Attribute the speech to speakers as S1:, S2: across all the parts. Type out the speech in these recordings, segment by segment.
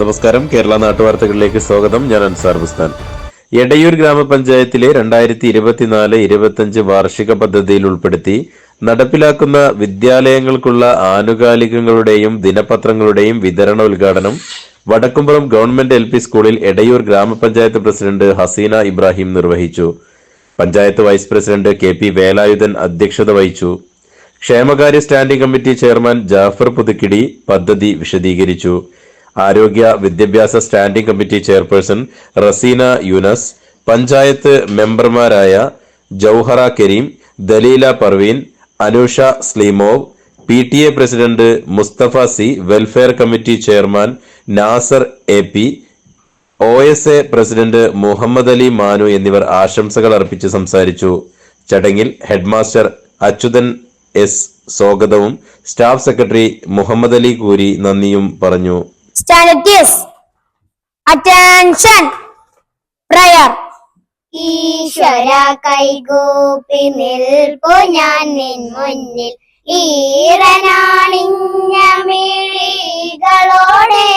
S1: നമസ്കാരം. കേരള നാട്ടുവാർത്തകളിലേക്ക് സ്വാഗതം. ഞാൻ അൻസാർ ബുസ്താൻ. എടയൂർ ഗ്രാമപഞ്ചായത്തിലെ രണ്ടായിരത്തി ഇരുപത്തിനാല് ഇരുപത്തിയഞ്ച് വാർഷിക പദ്ധതിയിൽ ഉൾപ്പെടുത്തി നടപ്പിലാക്കുന്ന വിദ്യാലയങ്ങൾക്കുള്ള ആനുകാലികങ്ങളുടെയും ദിനപത്രങ്ങളുടെയും വിതരണ ഉദ്ഘാടനം വടക്കുംപുറം ഗവൺമെന്റ് എൽ സ്കൂളിൽ എടയൂർ ഗ്രാമപഞ്ചായത്ത് പ്രസിഡന്റ് ഹസീന ഇബ്രാഹിം നിർവഹിച്ചു. Panchayat vice president K P Velayudhan അധ്യക്ഷത വഹിച്ചു. ക്ഷേമകാര്യ standing committee chairman Jafar Puthukkidi പദ്ധതി വിശദീകരിച്ചു. ആരോഗ്യ വിദ്യാഭ്യാസ standing committee chairperson Raseena Yunus panchayat മെമ്പർമാരായ Jouhara Kareem Daleela Parveen Anusha സ്ലീമോവ് P T A president Mustafa C welfare committee chairman Nasar A P O S A president Muhammad Ali Manu എന്നിവർ ആശംസകൾ അർപ്പിച്ച് സംസാരിച്ചു. ചടങ്ങിൽ ഹെഡ്മാസ്റ്റർ അച്യുതൻ എസ് സ്വാഗതവും സ്റ്റാഫ് സെക്രട്ടറി മുഹമ്മദ് അലി കൂരി നന്ദിയും പറഞ്ഞു.
S2: Statistics. Attention. Prayer.
S3: ഈശ്വര കൈകൂപ്പി നിൽപ്പു ഞാൻ നിൻ മുന്നിൽ ഈറനാണിഞ്ഞ മിഴികളോടെ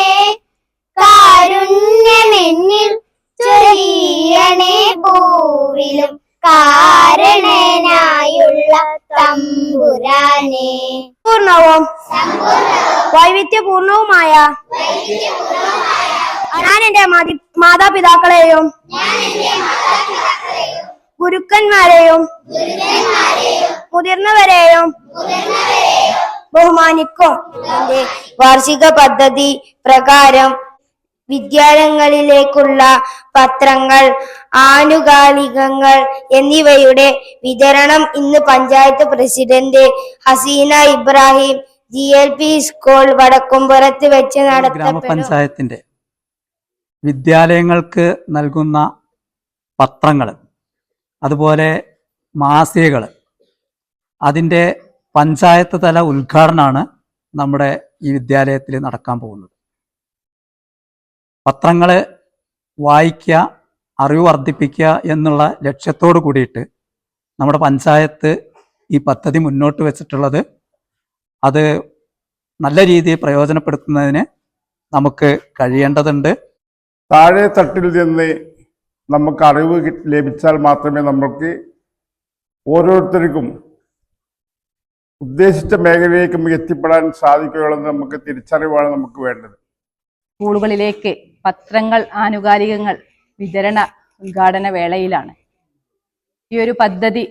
S3: കാരുണ്യമെന്നിൽ ചൊരിയണേ പൂവിലും കാരണനായുള്ള തമ്പുരാനെ
S2: പൂർണവും വൈവിധ്യപൂർണവുമായ ഞാൻ എന്റെ മാതി- മാതാപിതാക്കളെയും ഗുരുക്കന്മാരെയും മുതിർന്നവരെയും ബഹുമാനിക്കും. വാർഷിക പദ്ധതി പ്രകാരം വിദ്യാലയങ്ങളിലേക്കുള്ള പത്രങ്ങൾ ആനുകാലികങ്ങൾ എന്നിവയുടെ വിതരണം ഇന്ന് panchayat president Hasina Ibrahim G L P school വടക്കുംപുറത്ത് വെച്ച് നടത്തപ്പെടും.
S4: ഗ്രാമപഞ്ചായത്തിന്റെ വിദ്യാലയങ്ങൾക്ക് നൽകുന്ന പത്രങ്ങൾ അതുപോലെ മാസികകൾ അതിന്റെ പഞ്ചായത്ത് തല ഉദ്ഘാടനമാണ് നമ്മുടെ ഈ വിദ്യാലയത്തിൽ നടക്കാൻ പോകുന്നത്. പത്രങ്ങൾ വായിക്കുക അറിവ് വർദ്ധിപ്പിക്കുക എന്നുള്ള ലക്ഷ്യത്തോടു കൂടിയിട്ട് നമ്മുടെ പഞ്ചായത്ത് ഈ പദ്ധതി മുന്നോട്ട് വെച്ചിട്ടുള്ളത് അത് നല്ല രീതിയിൽ പ്രയോജനപ്പെടുത്തുന്നതിന് നമുക്ക് കഴിയേണ്ടതുണ്ട്.
S5: താഴെ തട്ടിൽ നിന്ന് നമുക്ക് അറിവ് ലഭിച്ചാൽ മാത്രമേ നമുക്ക് ഓരോരുത്തർക്കും ഉദ്ദേശിച്ച മേഖലയിലേക്കും എത്തിപ്പെടാൻ സാധിക്കുകയുള്ളൂ നമുക്ക് തിരിച്ചറിവാണ് നമുക്ക് വേണ്ടത്.
S6: സ്കൂളുകളിലേക്ക് പത്രങ്ങൾ ആനുകാലികങ്ങൾ വിതരണ ഉദ്ഘാടന വേളയിലാണ്. ഈ ഒരു പദ്ധതി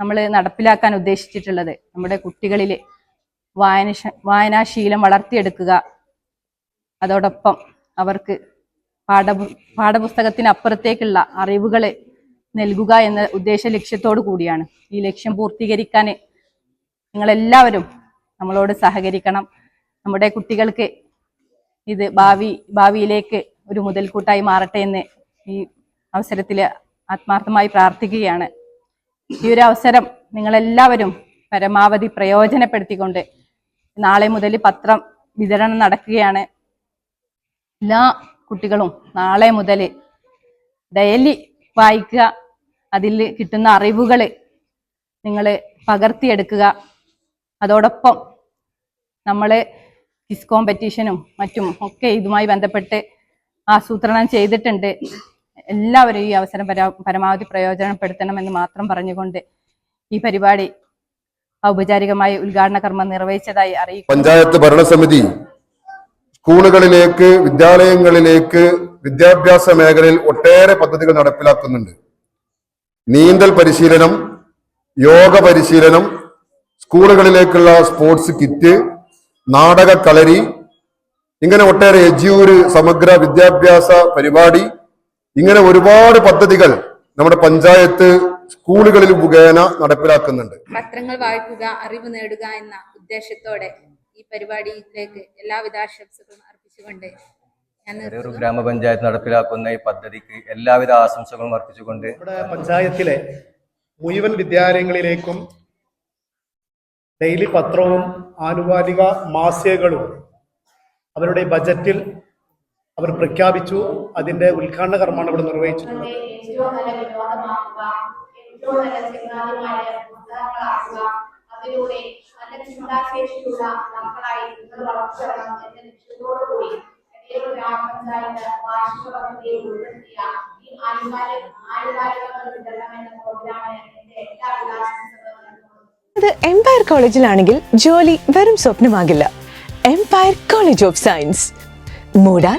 S6: നമ്മൾ നടപ്പിലാക്കാൻ ഉദ്ദേശിച്ചിട്ടുള്ളത് നമ്മുടെ കുട്ടികളിൽ വായന വായനാശീലം വളർത്തിയെടുക്കുക. അതോടൊപ്പം അവർക്ക് പാഠപു പാഠപുസ്തകത്തിനപ്പുറത്തേക്കുള്ള അറിവുകൾ നൽകുക എന്ന ഉദ്ദേശ ലക്ഷ്യത്തോടു കൂടിയാണ്. ഈ ലക്ഷ്യം പൂർത്തീകരിക്കാൻ നിങ്ങളെല്ലാവരും നമ്മളോട് സഹകരിക്കണം. നമ്മുടെ കുട്ടികൾക്ക് ഇത് ഭാവി ഭാവിയിലേക്ക് ഒരു മുതൽക്കൂട്ടായി മാറട്ടെ എന്ന് ഈ അവസരത്തിൽ ആത്മാർത്ഥമായി പ്രാർത്ഥിക്കുകയാണ്. ഈ ഒരു അവസരം നിങ്ങളെല്ലാവരും പരമാവധി പ്രയോജനപ്പെടുത്തിക്കൊണ്ട് നാളെ മുതൽ പത്രം വിതരണം നടക്കുകയാണ്. എല്ലാ കുട്ടികളും നാളെ മുതൽ ഡെയിലി വായിക്കുക അതിൽ കിട്ടുന്ന അറിവുകൾ നിങ്ങൾ പകർത്തിയെടുക്കുക. അതോടൊപ്പം നമ്മൾ ക്വിസ് കോമ്പറ്റീഷനും മറ്റും ഒക്കെ ഇതുമായി ബന്ധപ്പെട്ട് ആസൂത്രണം ചെയ്തിട്ടുണ്ട്. എല്ലാവരും ഈ അവസരം പരാ- പരമാവധി പ്രയോജനപ്പെടുത്തണമെന്ന് മാത്രം പറഞ്ഞുകൊണ്ട് ഈ പരിപാടി ഔപചാരികമായി ഉദ്ഘാടന കർമ്മം നിർവഹിച്ചതായി അറിയിക്കും
S7: പഞ്ചായത്ത് ഭരണസമിതി സ്കൂളുകളിലേക്ക് വിദ്യാലയങ്ങളിലേക്ക് വിദ്യാഭ്യാസ മേഖലയിൽ ഒട്ടേറെ പദ്ധതികൾ നടപ്പിലാക്കുന്നുണ്ട്. നീന്തൽ പരിശീലനം യോഗ പരിശീലനം സ്കൂളുകളിലേക്കുള്ള സ്പോർട്സ് കിറ്റ് നാടക കളരി ഇങ്ങനെ ഒട്ടേറെ എജ്യൂര് സമഗ്ര വിദ്യാഭ്യാസ പരിപാടി ഇങ്ങനെ ഒരുപാട് പദ്ധതികൾ നമ്മുടെ പഞ്ചായത്ത് സ്കൂളുകളിൽ മുഖേന നടപ്പിലാക്കുന്നുണ്ട്.
S8: പത്രങ്ങൾ വായിക്കുക അറിവ് നേടുക എന്ന ഉദ്ദേശത്തോടെ ഈ പരിപാടിയിലേക്ക് എല്ലാവിധ ആശംസകളും അർപ്പിച്ചുകൊണ്ട്
S9: ഒരു ഗ്രാമപഞ്ചായത്ത് നടപ്പിലാക്കുന്ന ഈ പദ്ധതിക്ക് എല്ലാവിധ ആശംസകളും അർപ്പിച്ചുകൊണ്ട്
S10: നമ്മുടെ പഞ്ചായത്തിലെ മുഴുവൻ വിദ്യാലയങ്ങളിലേക്കും ഡെയിലി പത്രവും ആനുകാലിക മാസികകളും അവരുടെ ബജറ്റിൽ അവർ പ്രഖ്യാപിച്ചു അതിന്റെ ഉദ്ഘാടന കർമ്മമാണ് ഇവിടെ നിർവഹിച്ചിട്ടുള്ളത്.
S2: നല്ല ചങ്ങാതിമാരെ പുസ്തകങ്ങളാക്കുക അതിലൂടെ നല്ല ചിന്താശേഷിയുള്ള മക്കളായി നിങ്ങൾ വളർച്ചണം എന്ന ലക്ഷ്യത്തോടു കൂടി
S11: എടയൂർ ഗ്രാമപഞ്ചായത്ത് വാർഷിക പദ്ധതിയിൽ ഉൾപ്പെടുത്തിയ ഈ ആനുകാലിക ആനുകാലികങ്ങൾ വിതരണം എന്ന പ്രോഗ്രാമിന് എന്റെ എല്ലാ
S12: അത് എംപയർ കോളേജിലാണെങ്കിൽ ജോലി വെറും സ്വപ്നമാകില്ല. Empire college of science മൂടാൻ